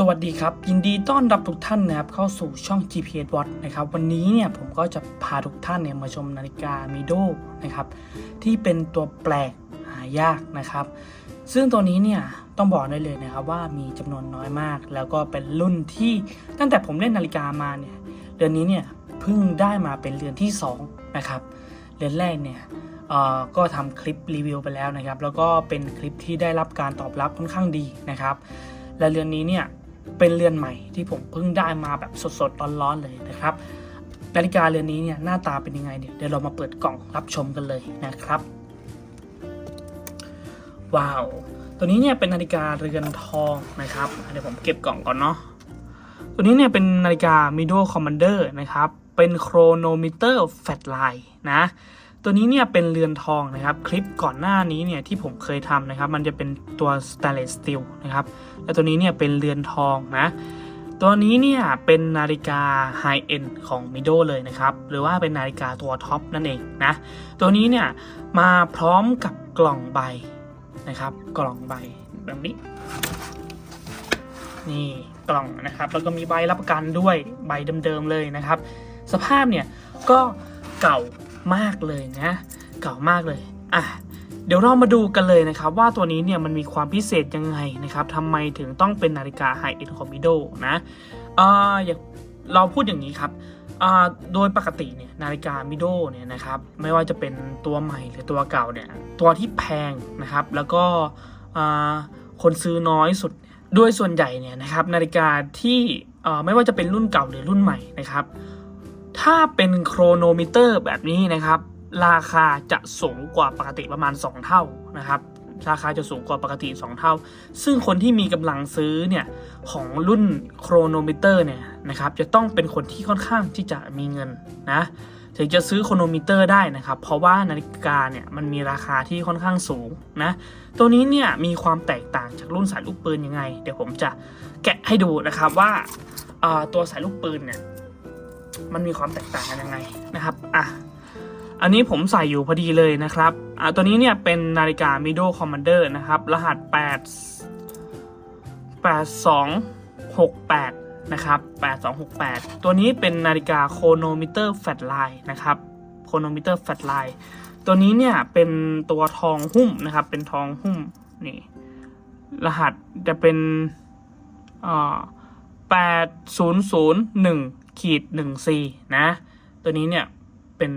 สวัสดีครับ ยินดีต้อนรับทุกท่านนะครับเข้าสู่ช่อง GPS Watch นะครับวันนี้เนี่ยผมก็จะพาทุกท่านเนี่ยมาชมนาฬิกา Mido นะครับที่เป็นตัวแปลกหายากนะครับ ซึ่งตัวนี้เนี่ยต้องบอกได้เลยนะครับว่ามีจำนวนน้อยมาก แล้วก็เป็นรุ่นที่ตั้งแต่ผมเล่นนาฬิกามาเนี่ยเดือนนี้เนี่ยเพิ่งได้มาเป็นเรือนที่2นะครับเรือนแรกเนี่ยเอ่อก็ทำคลิปรีวิวไปแล้วนะครับ แล้วก็เป็นคลิปที่ได้รับการตอบรับค่อนข้างดีนะครับและเรือนนี้เนี่ย เป็นเรือนใหม่ที่ผมเพิ่งได้มาแบบสดๆร้อนๆเลยนะครับนาฬิกาเรือนนี้เนี่ยหน้าตาเป็นยังไงเนี่ยเดี๋ยวเรามาเปิดกล่องรับชมกันเลยนะครับ ว้าว ตัวนี้เนี่ยเป็นนาฬิกาเรือนทองนะครับเดี๋ยวผมเก็บกล่องก่อนเนาะตัวนี้เนี่ยเป็นนาฬิกา Mido Commander นะครับ เป็นโครโนมิเตอร์แฟลชไลน์นะ ตัวนี้เนี่ยเป็นเรือนทองนะครับคลิปก่อนหน้านี้เนี่ยที่ผมเคยทำนะครับ มันจะเป็นตัว stainless steel นะครับและตัวนี้เนี่ยเป็นเรือนทองนะตัวนี้เนี่ยเป็นนาฬิกา high end ของ Mido เลยนะครับ หรือว่าเป็นนาฬิกาตัวท็อปนั่นเองนะ ตัวนี้เนี่ยมาพร้อมกับกล่องใบนะครับ กล่องใบแบบนี้ นี่กล่องนะครับ แล้วก็มีใบรับประกันด้วยใบเดิมๆเลยนะครับ สภาพเนี่ยก็เก่า มากเลยนะ เก่ามากเลยอะเดี๋ยวเรามาดูกันเลยนะครับ ว่าตัวนี้เนี่ยมันมีความพิเศษยังไงนะครับทำไมถึงต้องเป็นนาฬิกาไฮเอ็นของมิโดนะเอออย่างเราพูดอย่างนี้ครับโดยปกติเนี่ยนาฬิกามิโดเนี่ยนะครับไม่ว่าจะเป็นตัวใหม่หรือตัวเก่าเนี่ยตัวที่แพงนะครับ แล้วก็คนซื้อน้อยสุดเนี่ยส่วนใหญ่เนี่ยนะครับนาฬิกาที่ไม่ว่าจะเป็นรุ่นเก่าหรือรุ่นใหม่นะครับ ถ้าเป็นโครโนมิเตอร์แบบนี้นะครับ ราคาจะสูงกว่าปกติประมาณ 2 เท่านะครับ ราคาจะสูงกว่าปกติ 2 เท่า ซึ่งคนที่มีกำลังซื้อเนี่ยของรุ่นโครโนมิเตอร์เนี่ยนะครับจะต้องเป็นคนที่ค่อนข้างที่จะมีเงินนะถึงจะซื้อโครโนมิเตอร์ได้นะครับ เพราะว่านาฬิกาเนี่ยมันมีราคาที่ค่อนข้างสูงนะ ตัวนี้เนี่ยมีความแตกต่างจากรุ่นสายลูกปืนยังไง เดี๋ยวผมจะแกะให้ดูนะครับว่าอ่าตัวสายลูกปืนเนี่ย มันมีความแตกต่างกันยังไงนะครับอะอันนี้ผมใส่อยู่พอดีเลยนะครับอะตัวนี้เนี่ยเป็นนาฬิกา Mido Commander นะครับ รหัส 8 8268 นะครับ 8268 ตัวนี้เป็นนาฬิกาโคโนมิเตอร์แฟลชไลน์นะครับโคโนมิเตอร์แฟลชไลน์ตัวนี้เนี่ยเป็นตัวทองหุ้มนะครับ เป็นทองหุ้มนี่รหัสจะเป็นอ่า8001 ขีด14นะ ตัวนี้เนี่ยเป็น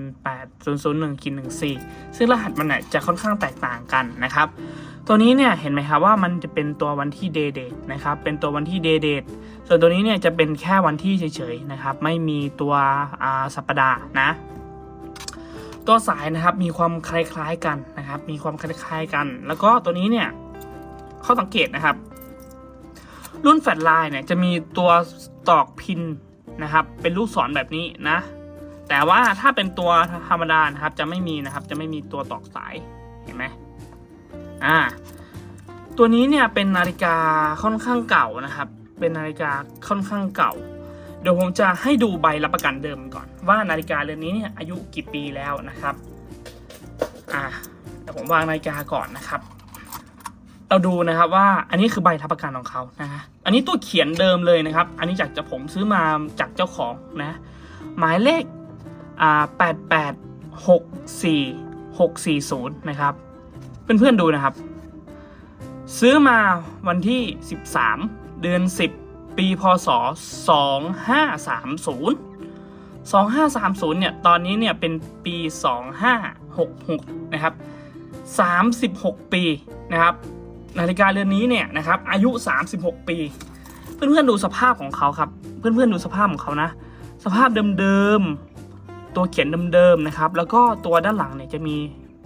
8001ขีด14 ซึ่งรหัสมันเนี่ยจะค่อนข้างแตกต่างกันนะครับ ตัวนี้เนี่ยเห็นไหมครับว่ามันจะเป็นตัววันที่ day date นะครับ เป็นตัววันที่ day date ส่วนตัวนี้เนี่ยจะเป็นแค่วันที่เฉยๆนะครับ ไม่มีตัวอ่าสัปดาห์นะ ตัวสายนะครับมีความคล้ายๆกันนะครับ มีความคล้ายๆกัน แล้วก็ตัวนี้เนี่ยข้อสังเกตนะครับ รุ่นแฟลชไลน์เนี่ยจะมีตัวตอกพิน นะครับ เป็นลูกศรแบบนี้นะ แต่ว่าถ้าเป็นตัวธรรมดานะครับ จะไม่มีนะครับ จะไม่มีตัวตอกสาย เห็นไหมอ่า ตัวนี้เนี่ยเป็นนาฬิกาค่อนข้างเก่านะครับ เป็นนาฬิกาค่อนข้างเก่า เดี๋ยวผมจะให้ดูใบรับประกันเดิมก่อน ว่านาฬิกาเรือนนี้เนี่ยอายุกี่ปีแล้วนะครับ อ่าเดี๋ยวผมวางนาฬิกาก่อนนะครับ เราดูนะครับว่าอันนี้คือใบรับประกันของเขานะฮะอันนี้ตัวเขียนเดิมเลยนะครับ อันนี้จากจะผมซื้อมาจากเจ้าของนะหมายเลขอ่าแปดแปดหกสี่หกสี่ศูนย์นะครับเพื่อนๆดูนะครับ ซื้อมาวันที่สิบสามเดือนสิบปีพศสองห้าสามศูนย์สองห้าสามศูนย์เนี่ยตอนนี้เนี่ยเป็นปีสองห้าหกหกนะครับสามสิบหกปีนะครับ นาฬิกาเรือนนี้เนี่ยนะครับอายุ 36 ปี เพื่อนๆดูสภาพของเขาครับเพื่อนๆดูสภาพของเขานะ สภาพเดิมๆตัวเขียนเดิมๆนะครับแล้วก็ตัวด้านหลังเนี่ยจะมี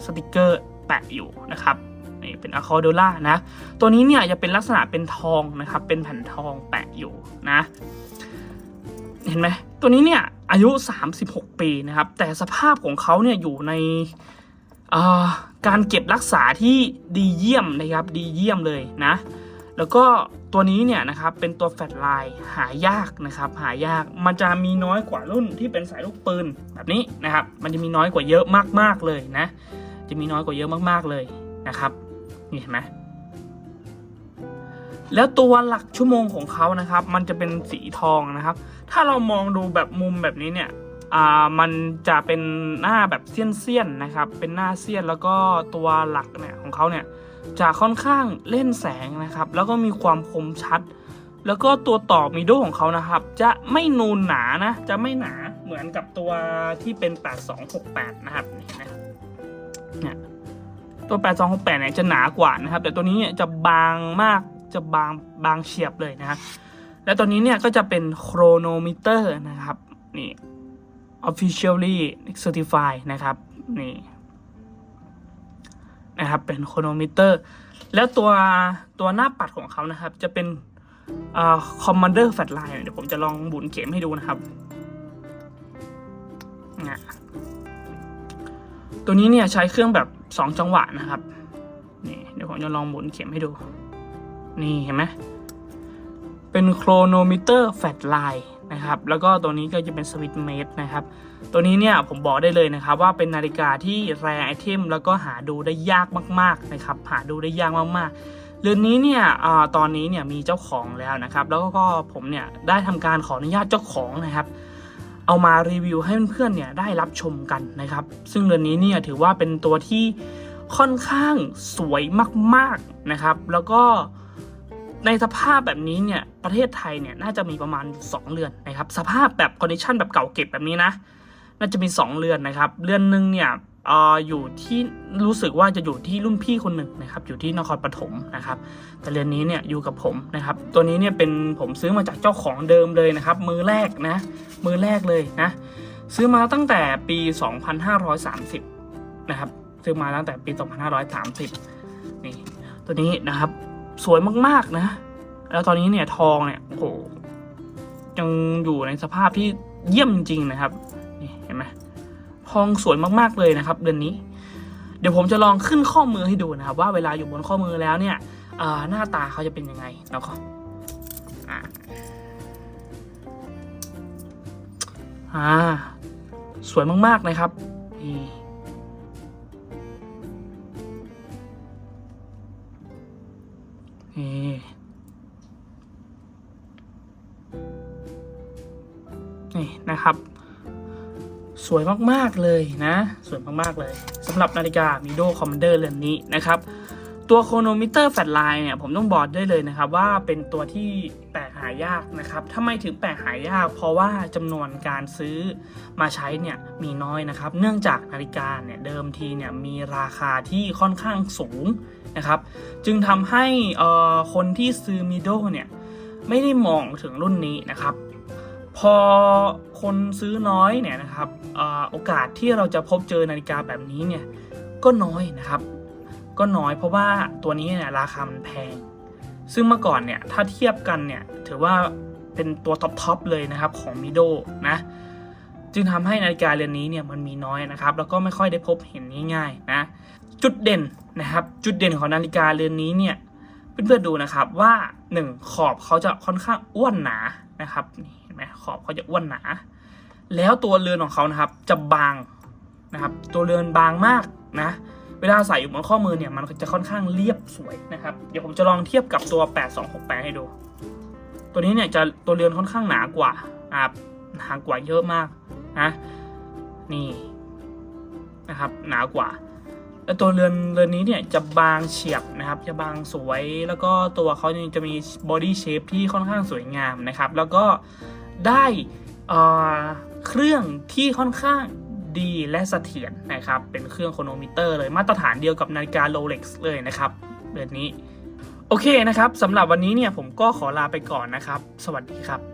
สติกเกอร์แปะอยู่นะครับนี่เป็นอะคอโดล่านะ ตัวนี้เนี่ยจะเป็นลักษณะเป็นทองนะครับ เป็นแผ่นทองแปะอยู่นะ เห็นไหมตัวนี้เนี่ยอายุ 36 ปีนะครับ แต่สภาพของเขาเนี่ยอยู่ใน การเก็บรักษาที่ดีเยี่ยมนะครับดีเยี่ยมเลยนะ แล้วก็ตัวนี้เนี่ยนะครับเป็นตัวแฟลชไลน์หายากนะครับหายากมันจะมีน้อยกว่ารุ่นที่เป็นสายลูกปืนแบบนี้นะครับมันจะมีน้อยกว่าเยอะมากๆเลยนะ จะมีน้อยกว่าเยอะมากๆเลยนะครับนี่เห็นไหมแล้วตัวหลักชั่วโมงของเขานะครับ มันจะเป็นสีทองนะครับ ถ้าเรามองดูแบบมุมแบบนี้เนี่ย อ่ามันจะเป็นหน้าแบบเสี้ยนๆนะครับ เป็นหน้าเสี้ยนแล้วก็ตัวหลักเนี่ยของเขาเนี่ยจะค่อนข้างเล่นแสงนะครับ แล้วก็มีความคมชัด แล้วก็ตัวต่อมิโดของเขานะครับ จะไม่นูนหนานะ จะไม่หนาเหมือนกับตัวที่เป็น 8268 นะครับนี่นะครับเนี่ยตัว 8268 เนี่ยจะหนากว่านะครับ แต่ตัวนี้เนี่ยจะบางมากจะบางบางเฉียบเลยนะครับและตัวนี้เนี่ยก็จะเป็นโครโนมิเตอร์นะครับนี่ officially certified นะครับนี่นะครับเป็นโครโนมิเตอร์ แล้วตัวตัวหน้าปัดของเขานะครับ จะเป็นคอ่า commander fat line เดี๋ยวผมจะลองบุนเข็มให้ดูนะครับนะตัวนี้เนี่ยใช้เครื่องแบบ 2 จังหวะนะครับ นี่เดี๋ยวผมจะลองหมุนเข็มให้ดู นี่เห็นไหมเป็นโครโนมิเตอร์แฟลไลน์ นะครับ แล้วก็ตัวนี้ก็จะเป็นสวิตเมดนะครับ ตัวนี้เนี่ยผมบอกได้เลยนะครับ ว่าเป็นนาฬิกาที่แรไอเทมแล้วก็หาดูได้ยากมากๆนะครับ หาดูได้ยากมากๆ เรือนนี้เนี่ยอตอนนี้เนี่ยมีเจ้าของแล้วนะครับ แล้วก็ผมเนี่ยได้ทำการขออนุญาตเจ้าของนะครับ เอามารีวิวให้เพื่อนๆเนี่ยได้รับชมกันนะครับ ซึ่งเรือนนี้เนี่ยถือว่าเป็นตัวที่ค่อนข้างสวยมากๆนะครับ แล้วก็ ในสภาพแบบนี้เนี่ยประเทศไทยเนี่ยน่าจะมีประมาณ 2 เรือนนะครับสภาพแบบคอนดิชันแบบเก่าเก็บแบบนี้นะน่าจะมี 2 เรือนนะครับเรือนหนึ่งเนี่ยอออยู่ที่รู้สึกว่าจะอยู่ที่รุ่นพี่คนหนึ่งนะครับอยู่ที่นครปฐมนะครับแต่เรือนนี้เนี่ยอยู่กับผมนะครับตัวนี้เนี่ยเป็นผมซื้อมาจากเจ้าของเดิมเลยนะครับมือแรกนะมือแรกเลยนะซื้อมาตั้งแต่ปี 2530นะครับซื้อมาตั้งแต่ปี 2530นี่ตัวนี้นะครับ สวยมากๆนะ แล้วตอนนี้เนี่ยทองเนี่ยโอ้โหยังอยู่ในสภาพที่เยี่ยมจริงๆนะครับนี่เห็นไหมทองสวยมากๆเลยนะครับ เดือนนี้ เดี๋ยวผมจะลองขึ้นข้อมือให้ดูนะครับ ว่าเวลาอยู่บนข้อมือแล้วเนี่ยหน้าตาเขาจะเป็นยังไงแล้วก็อ่าอ่าสวยมากๆนะครับนี่ นี่นะครับ สวยมากๆเลยนะ สวยมากๆเลยสำหรับนาฬิกา Mido Commander เรือนนี้นะครับ ตัวโครโนมิเตอร์แฟลชไลน์เนี่ยผมต้องบอกได้เลยนะครับ ว่าเป็นตัวที่แปลกหายากนะครับทำไมถึงแปลกหายาก เพราะว่าจำนวนการซื้อมาใช้เนี่ยมีน้อยนะครับ เนื่องจากนาฬิกาเนี่ยเดิมทีเนี่ยมีราคาที่ค่อนข้างสูงนะครับ จึงทำให้คนที่ซื้อ Mido เนี่ยไม่ได้มองถึงรุ่นนี้นะครับ พอคนซื้อน้อยเนี่ยนะครับอโอกาสที่เราจะพบเจอนาฬิกาแบบนี้เนี่ยก็น้อยนะครับ ก็น้อยเพราะว่าตัวนี้เนี่ยราคามันแพง ซึ่งเมื่อก่อนเนี่ยถ้าเทียบกันเนี่ยถือว่าเป็นตัวท็อปๆเลยนะครับของมิโดนะจึงทำให้นาฬิกาเรือนนี้เนี่ยมันมีน้อยนะครับ แล้วก็ไม่ค่อยได้พบเห็นง่ายๆนะจุดเด่นนะครับจุดเด่นของนาฬิกาเรือนนี้เนี่ยเพื่อนๆดูนะครับว่า 1 ขอบเขาจะค่อนข้างอ้วนหนานะครับนี่เห็นไหมขอบเขาจะอ้วนหนา แล้วตัวเรือนของเขานะครับ จะบางนะครับ ตัวเรือนบางมากนะ เวลาใส่อยู่บนข้อมือเนี่ยมันจะค่อนข้างเรียบสวยนะครับ เดี๋ยวผมจะลองเทียบกับตัว 8268 ให้ดู ตัวนี้เนี่ยจะตัวเรือนค่อนข้างหนากว่านะครับหนากว่าเยอะมากนะนี่นะครับ หนากว่าแล้วตัวเรือนเรือนนี้เนี่ยจะบางเฉียบนะครับ จะบางสวยแล้วก็ตัวเขาจะมีบอดี้เชฟที่ค่อนข้างสวยงามนะครับ แล้วก็ ได้เครื่องที่ค่อนข้างดีและเสถียรนะครับ เป็นเครื่องโครโนมิเตอร์เลยมาตรฐานเดียวกับนาฬิกาโรเล็กซ์เลยนะครับเรือนนี้ โอเคนะครับสำหรับวันนี้เนี่ยผมก็ขอลาไปก่อนนะครับ สวัสดีครับ